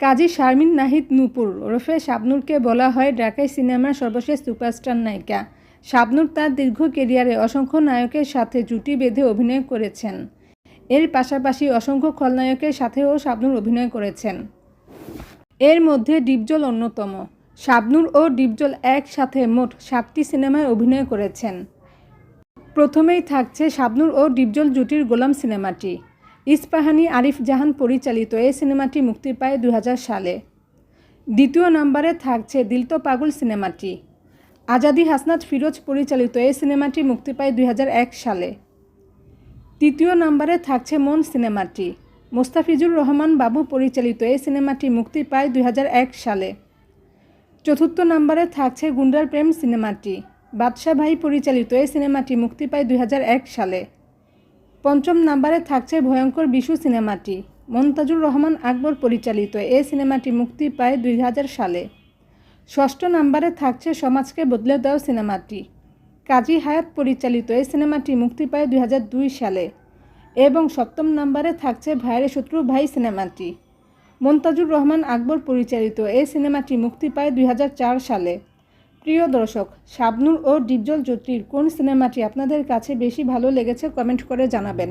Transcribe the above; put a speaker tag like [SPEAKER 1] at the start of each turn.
[SPEAKER 1] কাজী শারমিন নাহিদ নূপুর। ওরফে শাবনুরকে বলা হয় ঢাকাই সিনেমার সর্বশেষ সুপারস্টার নায়িকা। শাবনুর তার দীর্ঘ কেরিয়ারে অসংখ্য নায়কের সাথে জুটি বেঁধে অভিনয় করেছেন। এর পাশাপাশি অসংখ্য খলনায়কের সাথেও শাবনুর অভিনয় করেছেন। এর মধ্যে ডিপজল অন্যতম। শাবনুর ও ডিপজল একসাথে মোট সাতটি সিনেমায় অভিনয় করেছেন। প্রথমেই থাকছে শাবনুর ও ডিপজল জুটির গোলাম সিনেমাটি। ইস্পাহানি আরিফ জাহান পরিচালিত এই সিনেমাটি মুক্তি পায় দুই হাজার সালে। দ্বিতীয় নম্বরে থাকছে দিল তো পাগল সিনেমাটি। আজাদি হাসনাত ফিরোজ পরিচালিত এই সিনেমাটি মুক্তি পায় দুই হাজার এক সালে। তৃতীয় নম্বরে থাকছে মন সিনেমাটি। মোস্তাফিজুর রহমান বাবু পরিচালিত এই সিনেমাটি মুক্তি পায় দুই হাজার এক সালে। চতুর্থ নম্বরে থাকছে গুন্ডার প্রেম সিনেমাটি। বাদশা ভাই পরিচালিত এই সিনেমাটি মুক্তি পায় দুই হাজার এক সালে। পঞ্চম নাম্বারে থাকছে ভয়ঙ্কর বিশু সিনেমাটি। মন্তাজুর রহমান আকবর পরিচালিত। এই সিনেমাটি মুক্তি পায় দুই হাজার সালে। ষষ্ঠ নাম্বারে থাকছে সমাজকে বদলে দেওয়া সিনেমাটি। কাজী হায়াত পরিচালিত এই সিনেমাটি মুক্তি পায় দুই হাজার দুই সালে। এবং সপ্তম নাম্বারে থাকছে ভাইরে শত্রু ভাই সিনেমাটি। মন্তাজুর রহমান আকবর পরিচালিত এই সিনেমাটি মুক্তি পায় দুই হাজার চার সালে। প্রিয় দর্শক, শাবনুর ও ডিপজল জ্যোতির কোন সিনেমাটি আপনাদের কাছে বেশি ভালো লেগেছে কমেন্ট করে জানাবেন।